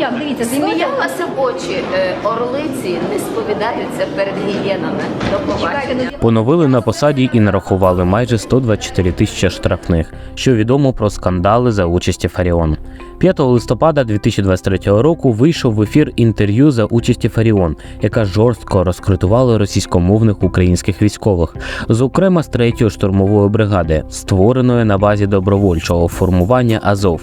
як? Дивіться, Сміялася в очі. Е, Орлиці не сповідаються перед гієнами. До побачення. Поновили на посаді і нарахували майже 124 тисячі штрафних, що відомо про скандали за участі Фаріон. 5 листопада 2023 року вийшов в ефір інтерв'ю за участі Фаріон, яка жорстко розкритувала російськомовних українських військових, зокрема з 3-ї штурмової бригади, створеної на базі добровольчого формування Азов.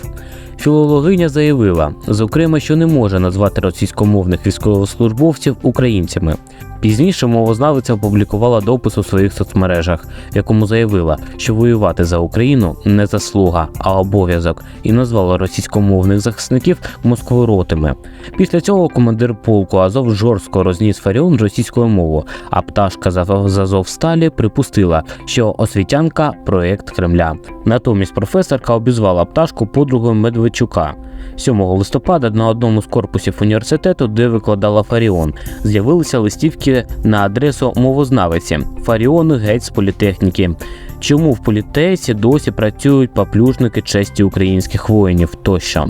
Філологиня заявила, зокрема, що не може назвати російськомовних військовослужбовців українцями. Пізніше мовознавиця опублікувала допис у своїх соцмережах, в якому заявила, що воювати за Україну не заслуга, а обов'язок, і назвала російськомовних захисників москворотими. Після цього командир полку Азов жорстко розніс Фаріон російською мовою, а пташка з Азовсталі припустила, що освітянка проект Кремля. Натомість професорка обізвала пташку подругою Медведчука. 7 листопада на одному з корпусів університету, де викладала Фаріон, з'явилися листівки на адресу мовознавиці Фаріон геть з політехніки. Чому в політесі досі працюють поплюжники честі українських воїнів тощо?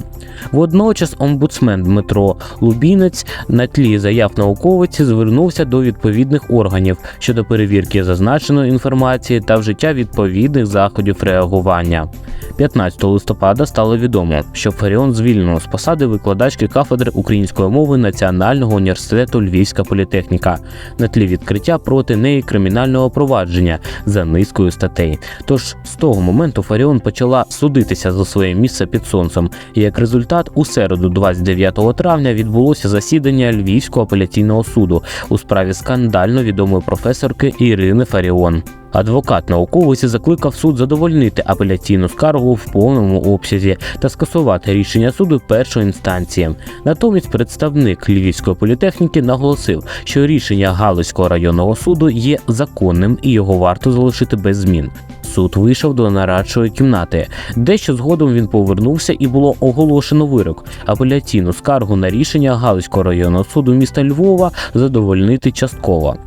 Водночас омбудсмен Дмитро Лубінець на тлі заяв науковиці звернувся до відповідних органів щодо перевірки зазначеної інформації та вжиття відповідних заходів реагування. 15 листопада стало відомо, що Фаріон звільнено з посади викладачки кафедри української мови Національного університету Львівська політехніка на тлі відкриття проти неї кримінального провадження за низкою статей. Тож з того моменту Фаріон почала судитися за своє місце під сонцем. І як результат, у середу, 29 травня, відбулося засідання Львівського апеляційного суду у справі скандально відомої професорки Ірини Фаріон. Адвокат науковиці закликав суд задовольнити апеляційну скаргу в повному обсязі та скасувати рішення суду першої інстанції. Натомість представник Львівської політехніки наголосив, що рішення Галицького районного суду є законним і його варто залишити без змін. Суд вийшов до нарадчої кімнати. Дещо згодом він повернувся і було оголошено вирок. Апеляційну скаргу на рішення Галицького районного суду міста Львова задовольнити частково.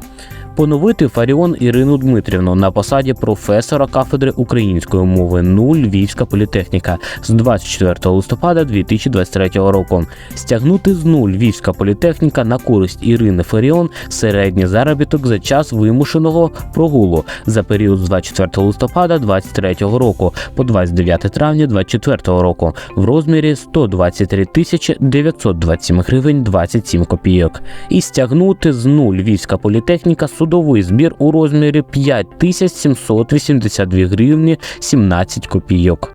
Поновити Фаріон Ірину Дмитрівну на посаді професора кафедри української мови НУ Львівська політехніка з 24 листопада 2023 року. Стягнути з нуль Львівська політехніка на користь Ірини Фаріон середній заробіток за час вимушеного прогулу за період з 24 листопада 2023 року по 29 травня 2024 року в розмірі 123 тисячі 927 гривень 27 копійок. І стягнути з нуль Львівська політехніка судовий збір у розмірі 5782 гривні 17 копійок.